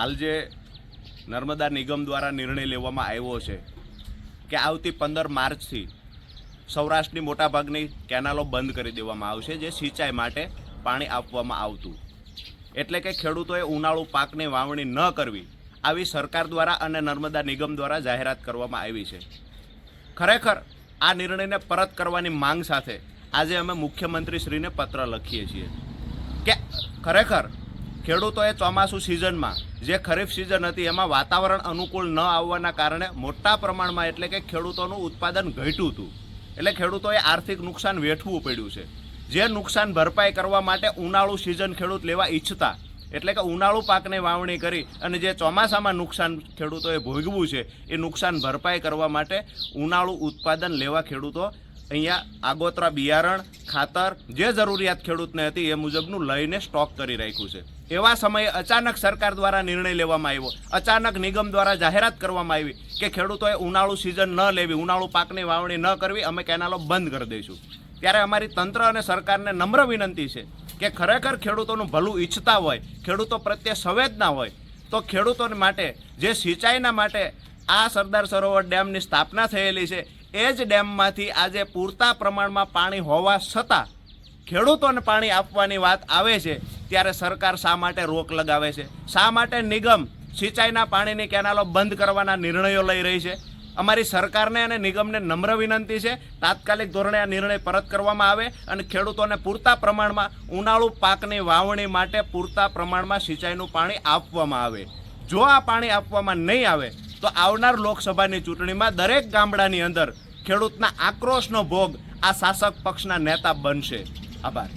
હાલ જે નર્મદા નિગમ દ્વારા નિર્ણય લેવામાં આવ્યો છે કે આવતી પંદર માર્ચથી સૌરાષ્ટ્રની મોટાભાગની કેનાલો બંધ કરી દેવામાં આવશે, જે સિંચાઈ માટે પાણી આપવામાં આવતું. એટલે કે ખેડૂતોએ ઉનાળુ પાકની વાવણી ન કરવી, આવી સરકાર દ્વારા અને નર્મદા નિગમ દ્વારા જાહેરાત કરવામાં આવી છે. ખરેખર, આ નિર્ણયને પરત કરવાની માંગ સાથે આજે અમે મુખ્યમંત્રીશ્રીને પત્ર લખીએ છીએ કે ખરેખર ખેડૂતોએ ચોમાસું સિઝનમાં જે ખરીફ સિઝન હતી એમાં વાતાવરણ અનુકૂળ ન આવવાના કારણે મોટા પ્રમાણમાં એટલે કે ખેડૂતોનું ઉત્પાદન ઘટ્યું હતું. એટલે ખેડૂતોએ આર્થિક નુકસાન વેઠવું પડ્યું છે. જે નુકસાન ભરપાઈ કરવા માટે ઉનાળુ સિઝન ખેડૂત લેવા ઈચ્છતા, એટલે કે ઉનાળુ પાકની વાવણી કરી અને જે ચોમાસામાં નુકસાન ખેડૂતોએ ભોગવું છે, એ નુકસાન ભરપાઈ કરવા માટે ઉનાળુ ઉત્પાદન લેવા ખેડૂતો અહીંયા આગોતરા બિયારણ, ખાતર, જે જરૂરિયાત ખેડૂતને હતી એ મુજબનું લઈને સ્ટોક કરી રાખ્યું છે. એવા સમયે અચાનક સરકાર દ્વારા નિર્ણય લેવામાં આવ્યો. અચાનક નિગમ દ્વારા જાહેરાત કરવામાં આવી કે ખેડૂતોએ ઉનાળુ સિઝન ન લેવી, ઉનાળુ પાકની વાવણી ન કરવી, અમે કેનાલો બંધ કરી દઈશું. ત્યારે અમારી તંત્ર અને સરકારને નમ્ર વિનંતી છે કે ખરેખર ખેડૂતોનું ભલું ઈચ્છતા હોય, ખેડૂતો પ્રત્યે સંવેદના હોય, તો ખેડૂતોને માટે, જે સિંચાઈના માટે આ સરદાર સરોવર ડેમની સ્થાપના થયેલી છે એ જ ડેમમાંથી આજે પૂરતા પ્રમાણમાં પાણી હોવા છતાં ખેડૂતોને પાણી આપવાની વાત આવે છે, ત્યારે સરકાર શા માટે રોક લગાવે છે? શા માટે નિગમ સિંચાઈના પાણીની કેનાલો બંધ કરવાના નિર્ણયો લઈ રહી છે? અમારી સરકારને અને નિગમને નમ્ર વિનંતી છે, તાત્કાલિક ધોરણે આ નિર્ણય પરત કરવામાં આવે અને ખેડૂતોને પૂરતા પ્રમાણમાં ઉનાળુ પાકની વાવણી માટે પૂરતા પ્રમાણમાં સિંચાઈનું પાણી આપવામાં આવે. જો આ પાણી આપવામાં નહીં આવે તો આવનાર લોકસભાની ચૂંટણીમાં દરેક ગામડાની અંદર ખેડૂતના આક્રોશનો ભોગ આ શાસક પક્ષના નેતા બનશે. આભાર.